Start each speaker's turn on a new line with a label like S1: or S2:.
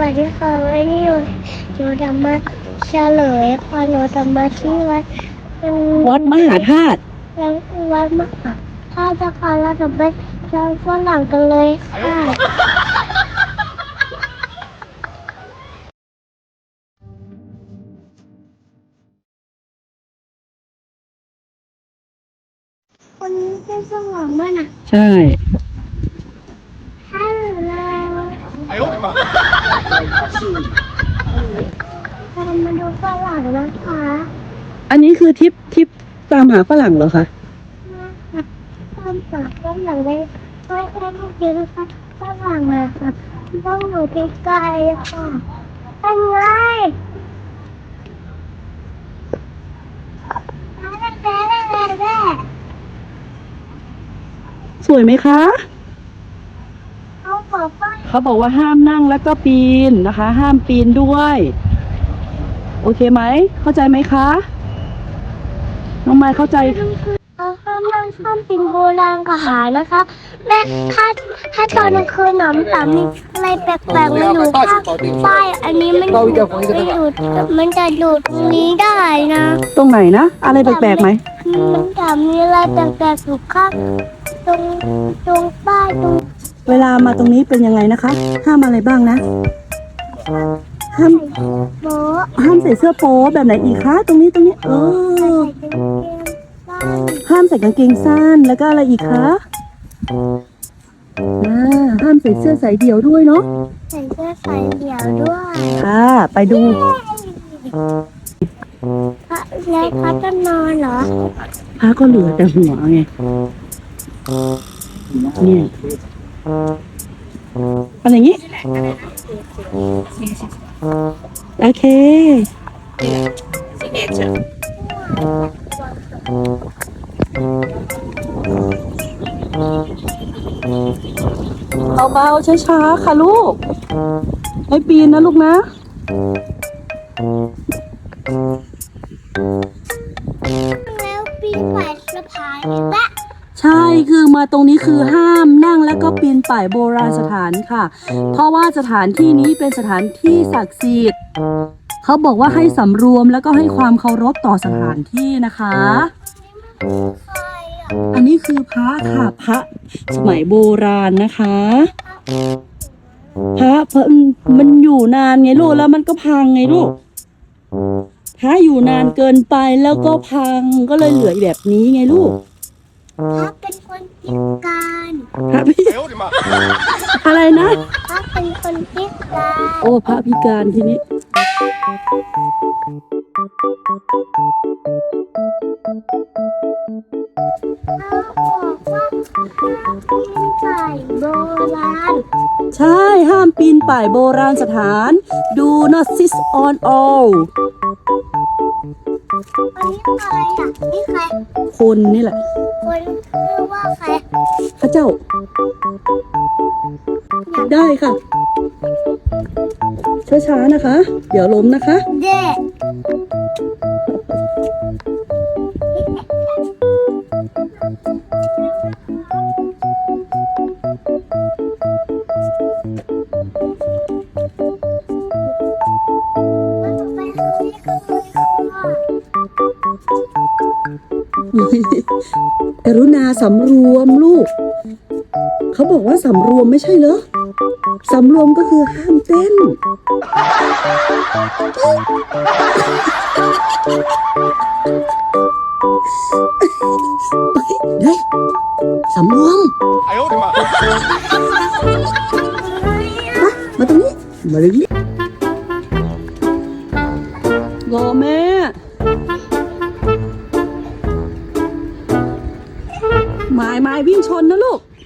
S1: วัสดีค่ะวันนี้อยู่อยู่ธรรมะเฉลยค่ะหนูธรรมะที่วัดเป็น
S2: วัดมหาธาตุ
S1: แล้ววัดมหาถ้าจะค่ะเราจะไปเจอฝรั่งกันเลยค่ะคนนี้เป็นฝรั่งด้วยนะ
S2: ใช่
S1: ฝรั่งนะคะ
S2: อันนี้คือทริปทริปตามหาฝรั่งเหรอคะ
S1: ตามปากฝรั่งเลยไม่ใช่ลูกเดียวนะคะฝรั่งอะค่ะต้องอยู่ไกลๆค่ะเป็นไงแม่แม่แม่แม่แม่
S2: สวยไหมคะ
S1: เขาบอกว่า
S2: เขาบอกว่าห้ามนั่งแล้วก็ปีนนะคะ ห้ามปีนด้วย โอเคไหม เข้าใจไหมคะ น้องไม้เข้าใจ
S1: เขาห้ามนั่งข้ามปินโบราณกับหายนะคะแม่ถ้าถ้าตอนกลางคืนหนอมสามีอะไรแปลกๆมาอยู่ข้างป้ายอันนี้มันอยู่ไม่หยุดมันจะหยุดตรงนี้ได้นะ
S2: ตรงไหนนะ อะไรแปลกๆไหม
S1: มันจะมีอะไรแปลกๆอยู่ข้างตรงตรงป้ายตรง
S2: เวลามาตรงนี้เป็นยังไงนะคะ ห้ามอะไรบ้างนะ ห้าม
S1: โบ๊ะ
S2: ห้ามใส่เสื้อโป๊แบบไหนอีกคะตรงนี้ตรงนี้เออ
S1: ใส่กางเกงสั้น
S2: ห้ามใส่กางเกงสั้นแล้วก็อะไรอีกคะอ่าห้ามใส่เสื้อสายเดี่ยวด้วยเนาะ
S1: ใส่เสื้อสายเดี่ยวด้วย
S2: ค่ะไปดู
S1: พระแล้วพระจะนอนเหรอ
S2: พระก็เหลือแต่หัวไงเนี่ยอะไรอย่างงี้ โอเคเบาๆช้าๆค่ะลูกไม่ปีนนะลูกนะ
S1: แล้วปีนป่ายสะพานอีกละ
S2: ใช่คือมาตรงนี้คือห้ามนั่งแล้วก็ปีนป่ายโบราณสถานค่ะ เพราะว่าสถานที่นี้เป็นสถานที่ศักดิ์สิทธิ์เขาบอกว่าให้สำรวมแล้วก็ให้ความเคารพต่อสถานที่นะคะ
S1: ใครอะ
S2: อันนี้คือพระค่ะพระสมัยโบราณนะคะพระพระมันอยู่นานไงลูกแล้วมันก็พังไงลูกพระอยู่นานเกินไปแล้วก็พังก็เลยเหลือแบบนี้ไงลูก
S1: พระเป็นคนพิการ
S2: พระพิอะไรนะ
S1: พระเป็นคนพิการ
S2: โอ้พระพิการทีนี้
S1: เขาบอกว่าห้ามปีนป่ายโบราณ
S2: ใช่ห้ามปีนป่ายโบราณสถานดูนอสซิสออนออล
S1: วันนี้ใครอะนี่ใคร
S2: คนนี่แหละ
S1: คนชื่อว่าใคร
S2: พระเจ้า ได้ค่ะ ช้าๆนะคะ เดี๋ยวล้มนะคะ
S1: เด็
S2: ก กรุณาสำรวมลูก เขาบอกว่าสำรวมไม่ใช่เหรอสำรวมก็คือห้ามเต้น ได้สำรวม
S3: มา
S2: มาตรงนี้ มาเรื่อยรอแม่ ไม้ไม้วิ่งชนนะลูก